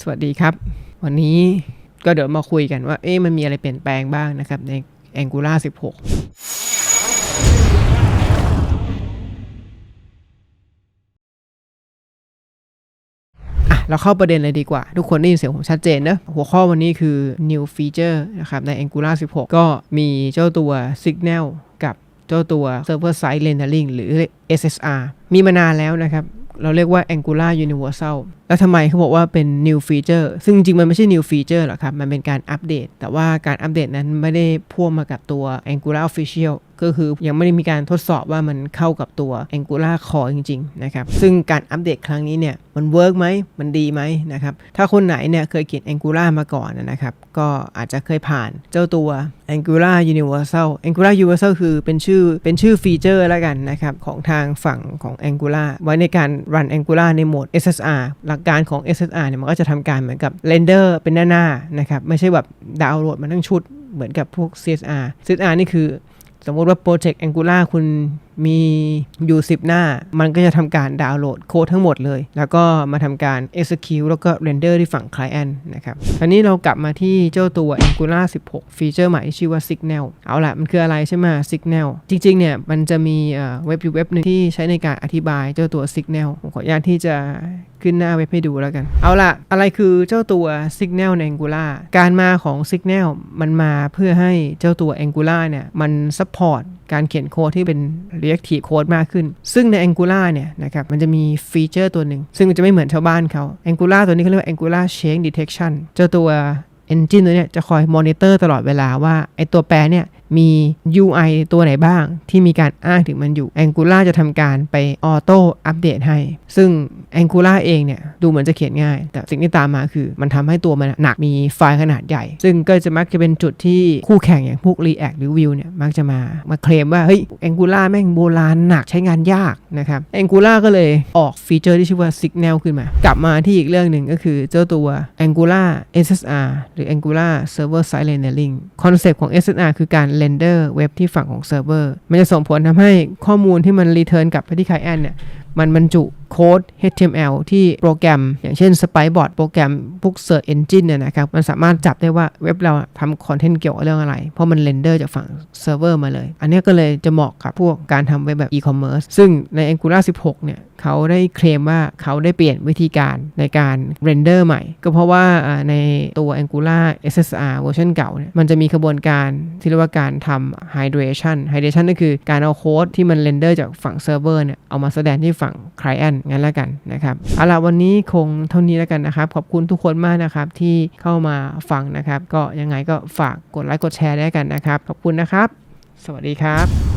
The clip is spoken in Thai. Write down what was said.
สวัสดีครับ วันนี้ก็เดี๋ยวมาคุยกันว่า เอ๊ะมันมีอะไรเปลี่ยนแปลงบ้างนะครับ ใน Angular 16อะเราเข้าประเด็นเลยดีกว่า ทุกคนได้ยินเสียงผมชัดเจนนะหัวข้อวันนี้คือ new feature นะครับ ใน Angular 16 ก็มีเจ้าตัว Signal กับเจ้าตัว Server Side Rendering หรือ SSR มีมานานแล้วนะครับ เราเรียกว่า Angular Universal แล้วทำไมเขาบอกว่าเป็น new feature ซึ่งจริงมันไม่ใช่ new feature หรอกครับ มันเป็นการอัปเดต แต่ว่าการอัปเดตนั้นไม่ได้พ่วงมากับตัว Angular Official ก็คือยังไม่ได้มีการทดสอบว่ามันเข้ากับตัว Angular Core จริง ๆ นะครับ ซึ่งการอัปเดตครั้งนี้เนี่ย มันเวิร์กไหม มันดีไหมนะครับ ถ้าคนไหนเนี่ยเคยเขียน Angular มาก่อนนะครับ ก็อาจจะเคยผ่านเจ้าตัว Angular Universal Angular Universal คือเป็นชื่อเป็นชื่อฟีเจอร์แล้วกันนะครับ ของทางฝั่งของ Angular ไว้ในการ run Angular ในโหมด SSR หลักการของ SSR เนี่ยมันก็จะทำการเหมือนกับ render เป็นหน้าๆนะครับไม่ใช่แบบดาวน์โหลดมาทั้งชุดเหมือนกับพวก CSR CSR นี่คือ สมมติว่าโปรเจกต์ Angular คุณมีอยู่ 10 หน้า มันก็จะทำการดาวน์โหลดโค้ดทั้งหมดเลย แล้วก็มาทำการ execute แล้วก็ render ที่ฝั่ง client นะครับคราวนี้เรากลับมาที่เจ้าตัว Angular 16 ฟีเจอร์ใหม่ที่ชื่อว่า Signal เอาละมันคืออะไรใช่ไหม Signal จริง ๆ เนี่ย มันจะมีเว็บอยู่เว็บหนึงที่ใช้ในการอธิบายเจ้าตัว Signal ผมขออนุญาตที่จะขึ้นหน้าเว็บให้ดูแล้วกัน เอาละอะไรคือเจ้าตัว Signal ใน Angular การมาของ Signal มันมาเพื่อให้เจ้าตัว Angular เนี่ย มัน support การเขียนโค้ดที่เป็น reactive code มากขึ้น ซึ่งใน Angular เนี่ยนะครับมันจะมีฟีเจอร์ตัวหนึ่ง ซึ่งมันจะไม่เหมือนชาวบ้านเขา Angular ตัวนี้เขาเรียกว่า Angular Change Detection เจ้าตัว Engine ตัวเนี้ยจะคอยมอนิเตอร์ตลอดเวลาว่าไอตัวแปรเนี่ย มี UI ตัวไหนบ้างที่มีการอ้างถึงมันอยู่ Angular จะทำการไปออโต้อัปเดตให้ ซึ่ง Angular เองเนี่ยดูเหมือนจะเขียนง่าย แต่สิ่งที่ตามมาคือ มันทำให้ตัวมันหนักมีไฟล์ขนาดใหญ่ ซึ่งก็จะมักจะเป็นจุดที่คู่แข่งอย่างพวก React หรือ Vue เนี่ยมักจะมามาเคลมว่าเฮ้ย Angular แม่งโบราณหนักใช้งานยากนะครับ Angular ก็เลยออกฟีเจอร์ที่ชื่อว่า Signal ขึ้นมา กลับมาที่อีกเรื่องหนึ่งก็คือเจ้าตัว Angular SSR หรือ Angular Server Side Rendering คอนเซปต์ของ SSR คือการ render เว็บที่ฝั่งของเซิร์ฟเวอร์มันจะส่งผลทำให้ข้อมูลที่มันรีเทิร์นกลับไปที่ client เนี่ย มันบรรจุโค้ด HTML ที่โปรแกรม อย่างเช่น Spyboard โปรแกรมพวก Search Engine เนี่ยนะครับ มันสามารถจับได้ว่าเว็บเราทำคอนเทนต์เกี่ยวกับเรื่องอะไร เพราะมันเรนเดอร์จากฝั่งเซิร์ฟเวอร์มาเลย อันนี้ก็เลยจะเหมาะกับพวกการทำเว็บแบบ e-commerce ซึ่งใน Angular 16 เนี่ยเขาได้เคลมว่าเขาได้เปลี่ยนวิธีการในการเรนเดอร์ใหม่ ก็เพราะว่าอ่าในตัว Angular SSR เวอร์ชันเก่าเนี่ยมันจะมีกระบวนการที่เรียกว่าการทำ hydration hydration ก็คือการเอาโค้ดที่มันเรนเดอร์จากฝั่งเซิร์ฟเวอร์เนี่ยเอามาแสดงที่ฝั่ง client งั้นแล้วกันนะครับเอาล่ะวันนี้คงเท่านี้แล้วกันนะครับ ขอบคุณทุกคนมากนะครับที่เข้ามาฟังนะครับ ก็ยังไงก็ฝากกดไลค์กดแชร์ได้กันนะครับ ขอบคุณนะครับ สวัสดีครับ